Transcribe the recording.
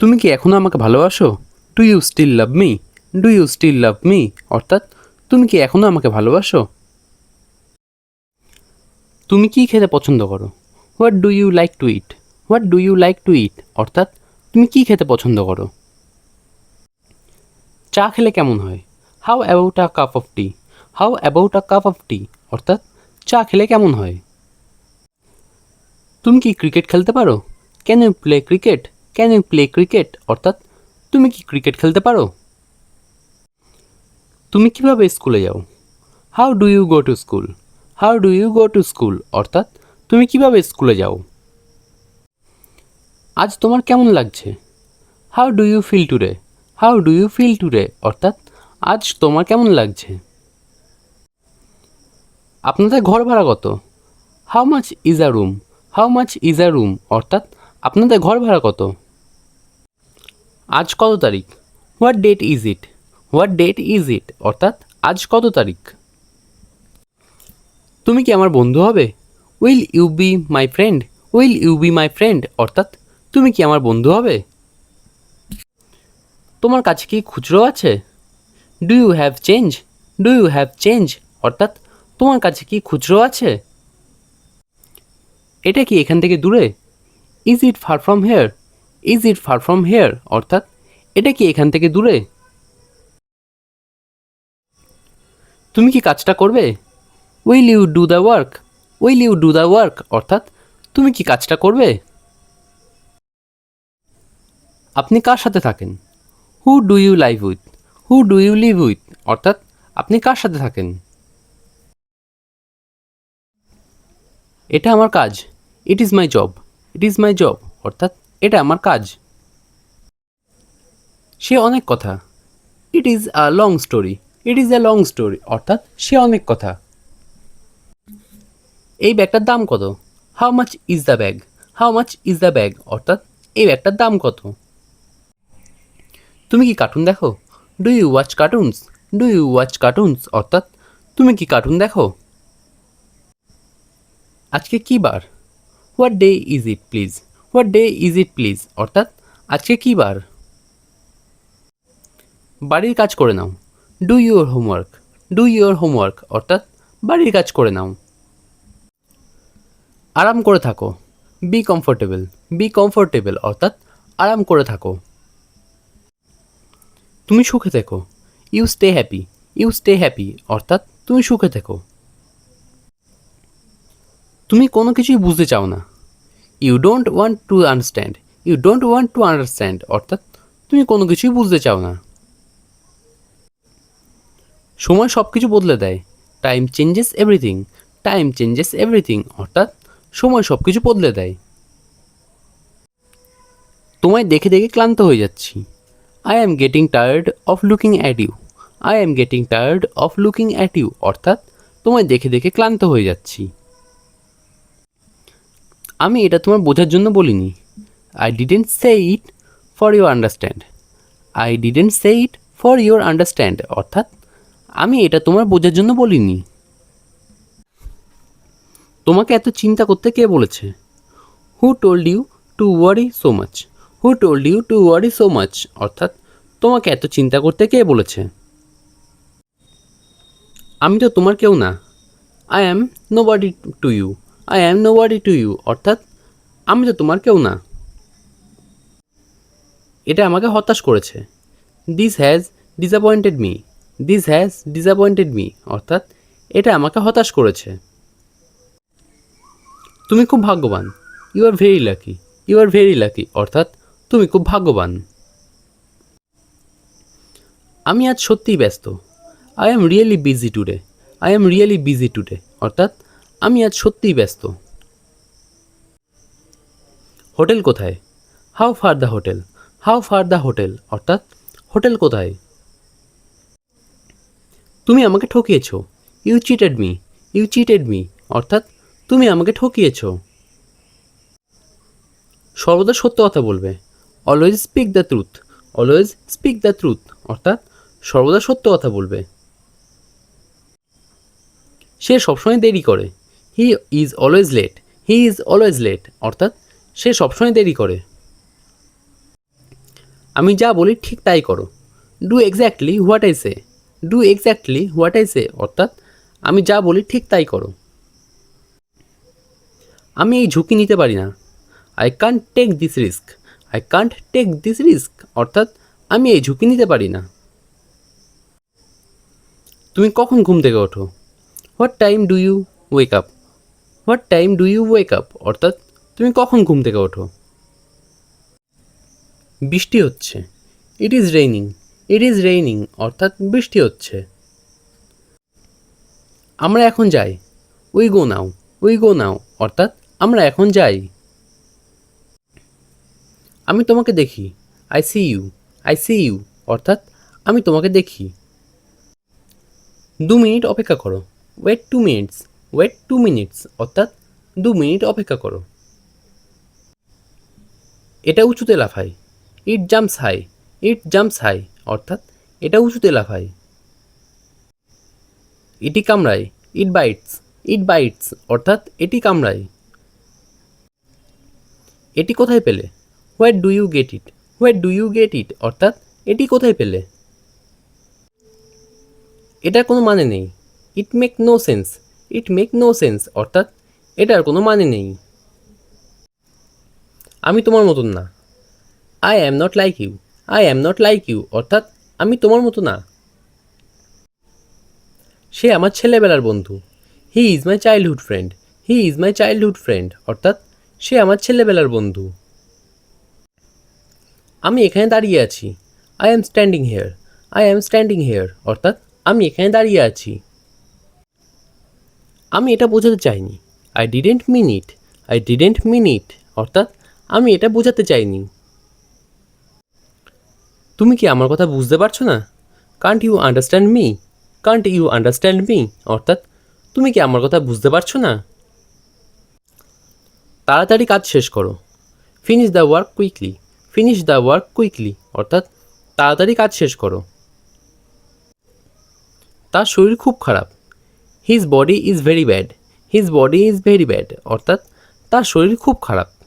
তুমি কি এখনও আমাকে ভালোবাসো? Do you still love me do you still love me অর্থাৎ, তুমি কি এখনও আমাকে ভালোবাসো? তুমি কি খেতে পছন্দ করো? What do you like to eat what do you like to eat অর্থাৎ, তুমি কি খেতে পছন্দ করো? চা খেলে কেমন হয়? How about a cup of tea how about a cup of tea অর্থাৎ, চা খেলে কেমন হয়? তুমি কি ক্রিকেট খেলতে পারো? Can you play cricket can you play cricket অর্থাৎ, তুমি কি ক্রিকেট খেলতে পারো? তুমি কীভাবে স্কুলে যাও? How do you go to school how do you go to school অর্থাৎ, তুমি কীভাবে স্কুলে যাও? আজ তোমার কেমন লাগছে? How do you feel today how do you feel today অর্থাৎ, আজ তোমার কেমন লাগছে? আপনাদের ঘর ভাড়া কত? How much is a room how much is a room অর্থাৎ, আপনাদের ঘর ভাড়া কত? আজ কত তারিখ? What date is it what date is it অর্থাৎ আজ কত তারিখ? তুমি কি আমার বন্ধু হবে? Will you be my friend will you be my friend অর্থাৎ তুমি কি আমার বন্ধু হবে? তোমার কাছে কি খুচরো আছে? Do you have change do you have change অর্থাৎ তোমার কাছে কি খুচরো আছে? এটা কি এখান থেকে দূরে? Is it far from here is it far from here অর্থাৎ, এটা কি এখান থেকে দূরে? তুমি কি কাজটা করবে? Will you do the work will you do the work অর্থাৎ, তুমি কি কাজটা করবে? আপনি কার সাথে থাকেন? Who do you live with who do you live with অর্থাৎ, আপনি কার সাথে থাকেন? এটা আমার কাজ। It is my job it is my job অর্থাৎ এটা আমার কাজ। সে অনেক কথা। It is a long story it is a long story অর্থাৎ সে অনেক কথা। এই ব্যাগটার দাম কত? How much is the bag how much is the bag অর্থাৎ এই ব্যাগটার দাম কত? তুমি কি কার্টুন দেখো? Do you watch cartoons do you watch cartoons অর্থাৎ তুমি কি কার্টুন দেখো? আজকে কী বার? What day is it please what day is it please অর্থাৎ আজকে কী বার? বাড়ির কাজ করে নাও। Do your homework do your homework অর্থাৎ বাড়ির কাজ করে নাও। আরাম করে থাকো। বি কমফোর্টেবল বি কমফোর্টেবল অর্থাৎ আরাম করে থাকো। তুমি সুখে থেকো। You stay happy you stay happy অর্থাৎ তুমি সুখে থেকো। তুমি কোনো কিছুই বুঝতে চাও না। You don't want to understand you don't want to understand অর্থাৎ তুমি কোনো কিছুই বুঝতে চাও না। সময় সব কিছু বদলে দেয়। Time changes everything time changes everything অর্থাৎ সময় সব কিছু বদলে দেয়। তোমায় দেখে দেখে ক্লান্ত হয়ে যাচ্ছি। I am getting tired of looking at you I am getting tired of looking at you অর্থাৎ তোমায় দেখে দেখে ক্লান্ত হয়ে যাচ্ছি। আমি এটা তোমার বোঝার জন্য বলিনি। I didn't say it for your understand I didn't say it for your understand অর্থাৎ, আমি এটা তোমার বোঝার জন্য বলিনি। তোমাকে এত চিন্তা করতে কে বলেছে? Who told you to worry so much who told you to worry so much অর্থাৎ, তোমাকে এত চিন্তা করতে কে বলেছে? আমি তো তোমার কেউ না। I am nobody to you I am nobody to you অর্থাৎ আমি তো তোমার কেউ না। এটা আমাকে হতাশ করেছে। This has disappointed me this has disappointed me অর্থাৎ এটা আমাকে হতাশ করেছে। তুমি খুব ভাগ্যবান। You are very lucky you are very lucky অর্থাৎ তুমি খুব ভাগ্যবান। আমি আজ সত্যিই ব্যস্ত। I am really busy today I am really busy today অর্থাৎ আমি আজ সত্যিই ব্যস্ত। হোটেল কোথায়? How far the hotel how far the hotel অর্থাৎ, হোটেল কোথায়? তুমি আমাকে ঠকিয়েছ। You cheated me you cheated me অর্থাৎ, তুমি আমাকে ঠকিয়েছ। সর্বদা সত্য কথা বলবে। Always speak the truth always speak the truth অর্থাৎ, সর্বদা সত্য কথা বলবে। সে সবসময় দেরি করে। He is always late he is always late অর্থাৎ সে সবসময় দেরি করে। আমি যা বলি ঠিক তাই করো। Do exactly what I say do exactly what I say অর্থাৎ আমি যা বলি ঠিক তাই করো। আমি এই ঝুঁকি নিতে পারি না। I can't take this risk I can't take this risk অর্থাৎ আমি এই ঝুঁকি নিতে পারি না। তুমি কখন ঘুম থেকে ওঠো? What time do you wake up what time do you wake up অর্থাৎ তুমি কখন ঘুম থেকে ওঠো? বৃষ্টি হচ্ছে। It is raining it is raining অর্থাৎ বৃষ্টি হচ্ছে। আমরা এখন যাই। We go now we go নাও অর্থাৎ আমরা এখন যাই। আমি তোমাকে দেখি। I see you I see you অর্থাৎ আমি তোমাকে দেখি। দু মিনিট অপেক্ষা করো। Wait two minutes wait two minutes অর্থাৎ দু মিনিট অপেক্ষা করো। এটা উঁচুতে লাফায় it jumps high it jumps high অর্থাৎ এটা উঁচুতে লাফায় এটি কামড়ায় ইট বাইটস ইট বাইটস অর্থাৎ এটি কামড়ায়। এটি কোথায় পেলে? What do you get it what do you get it অর্থাৎ এটি কোথায় পেলে? এটার কোনো মানে নেই। It make no sense it make no sense অর্থাৎ এটার কোনো মানে নেই। আমি তোমার মতন না। I am not like you I am not like you অর্থাৎ আমি তোমার মতো না। সে আমার ছেলেবেলার বন্ধু। He is my childhood friend he is my childhood friend অর্থাৎ সে আমার ছেলেবেলার বন্ধু। আমি এখানে দাঁড়িয়ে আছি। I am standing here I am standing here অর্থাৎ আমি এখানে দাঁড়িয়ে আছি। আমি এটা বোঝাতে চাইনি। I didn't mean it I didn't mean it অর্থাৎ আমি এটা বোঝাতে চাইনি। তুমি কি আমার কথা বুঝতে পারছ না? Can't you understand me can't you understand me অর্থাৎ তুমি কি আমার কথা বুঝতে পারছ না? তাড়াতাড়ি কাজ শেষ করো। Finish the work quickly finish the work quickly অর্থাৎ তাড়াতাড়ি কাজ শেষ করো। তার শরীর খুব খারাপ। His body is very bad his body is very bad অর্থাৎ তার শরীর খুব খারাপ।